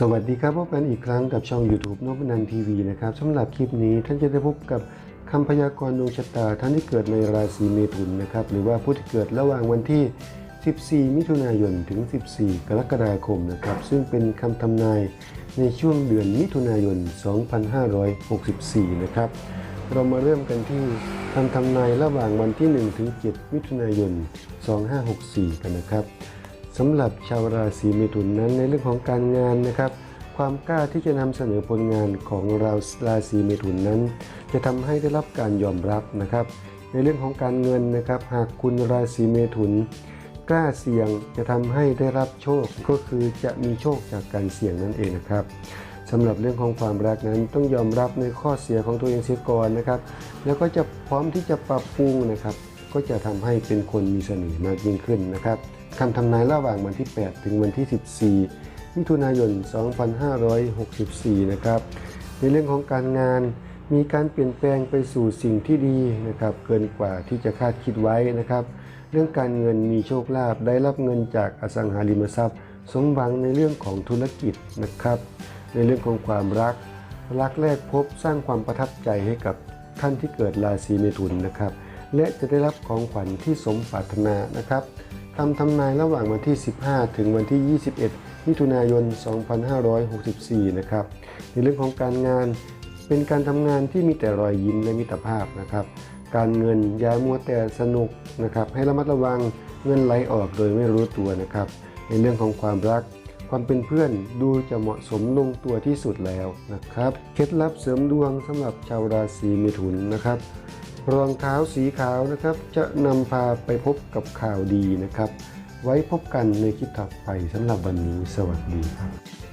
สวัสดีครับพบกันอีกครั้งกับช่อง YouTube นพนันทีวีนะครับสำหรับคลิปนี้ท่านจะได้พบกับคำพยากรณ์ดวงชะตาท่านที่เกิดในราศีเมถุนนะครับหรือว่าผู้ที่เกิดระหว่างวันที่ 14 มิถุนายนถึง 14 กรกฎาคมนะครับซึ่งเป็นคำทำนายในช่วงเดือนมิถุนายน 2564 นะครับเรามาเริ่มกันที่คำทำนายระหว่างวันที่ 1 ถึง 7 มิถุนายน 2564 กันนะครับ สำหรับชาวราศีเมถุนนั้นในเรื่องของการงานนะครับ ความกล้าที่จะนำเสนอผลงานของเราราศีเมถุนนั้น จะทำให้ได้รับการยอมรับนะครับ ในเรื่องของการเงินนะครับ หากคุณราศีเมถุน กล้าเสี่ยงจะทำให้ได้รับโชคก็คือจะมีโชคจากการเสี่ยงนั่นเองนะครับสำหรับเรื่องของความรักนั้นต้องยอมรับในข้อเสียของตัวเองเสียก่อนนะครับ แล้วก็จะพร้อมที่จะปรับปรุงนะครับ ก็จะทำให้เป็นคนมีเสน่ห์มากยิ่งขึ้นนะครับคำทำนายระหว่างวันที่ 8 ถึงวันที่ 14 มิถุนายน 2564 นะครับ ในเรื่องของการงานมีการเปลี่ยนแปลงไปสู่สิ่งที่ดีนะครับ เกินกว่าที่จะคาดคิดไว้นะครับ เรื่องการเงินมีโชคลาภได้รับเงินจากอสังหาริมทรัพย์ สมหวังในเรื่องของธุรกิจนะครับ ในเรื่องของความรัก รักแรกพบสร้างความประทับใจให้กับท่านที่เกิดราศีเมถุนนะครับ และจะได้รับของขวัญที่สมปรารถนานะครับคำทำนายระหว่างวันที่ 15 ถึงวันที่ 21 มิถุนายน 2564 นะครับ ในเรื่องของการงานเป็นการทำงานที่มีแต่รอยยิ้มและมิตรภาพนะครับ การเงินอย่ามัวแต่สนุกนะครับ ให้ระมัดระวังเงินไหลออกโดยไม่รู้ตัวนะครับ ในเรื่องของความรักความเป็นเพื่อนดูจะเหมาะสมลงตัวที่สุดแล้วนะครับ เคล็ดลับเสริมดวงสำหรับชาวราศีมิถุนนะครับ รองเท้าสีขาวนะครับ จะนำพาไปพบกับข่าวดีนะครับ ไว้พบกันในคลิปถัดไปสำหรับวันนี้ สวัสดีครับ